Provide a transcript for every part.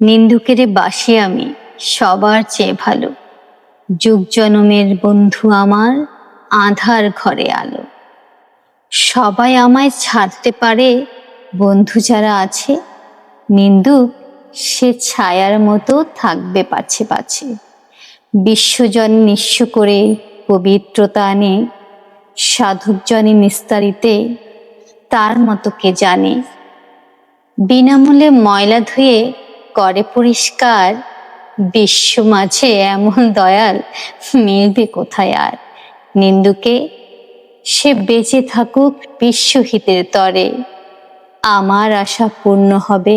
নিন্দুকেরে বাসি আমি, সবার চেয়ে ভালো। যুগ জনমের বন্ধু আমার, আধার ঘরে আলো। সবাই আমায় ছাড়তে পারে, বন্ধু যারা আছে। নিন্দুক, সে ছায়ার মতো থাকবে পাছে পাছে। বিশ্বজন নিঃস্ব করে পবিত্রতা আনে সাধকজনে নিস্তারিতে, তার মতো কে জানে। বিনামূল্যে ময়লা ধুয়ে করে পরিষ্কার। বিশ্ব মাঝে এমন দয়াল, মিলবে কোথায় আর? নিন্দুকে, সে বেঁচে থাকুক বিশ্বহিতের তরে। আমার আশা পূর্ণ হবে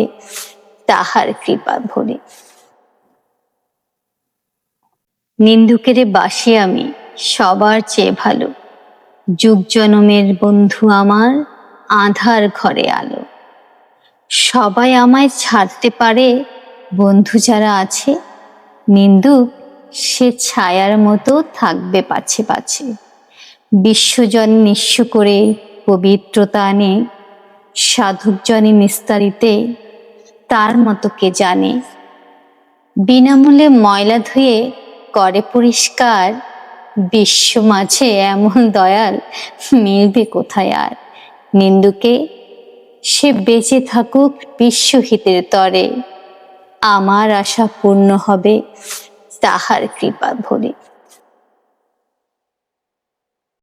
তাহার কৃপা ভরে। নিন্দুকেরে বাসি আমি, সবার চেয়ে ভালো। যুগ জনমের বন্ধু আমার, আধার ঘরে আলো। সবাই আমায় ছাড়তে পারে? বন্ধু যারা আছে নিন্দুক সে ছায়ার মতো থাকবে পাছে পাছে। বিশ্বজন নিঃস্ব করে পবিত্রতা আনে, সাধকজনে নিস্তারিতে, তার মতো কে জানে? বিনামূল্যে ময়লা ধুয়ে করে পরিষ্কার, বিশ্ব মাঝে এমন দয়াল মিলবে কোথায় আর? নিন্দুকে সে বেঁচে থাকুক বিশ্বহিতের তরে। আমার আশা পূর্ণ হবে তাহার কৃপা ভরে।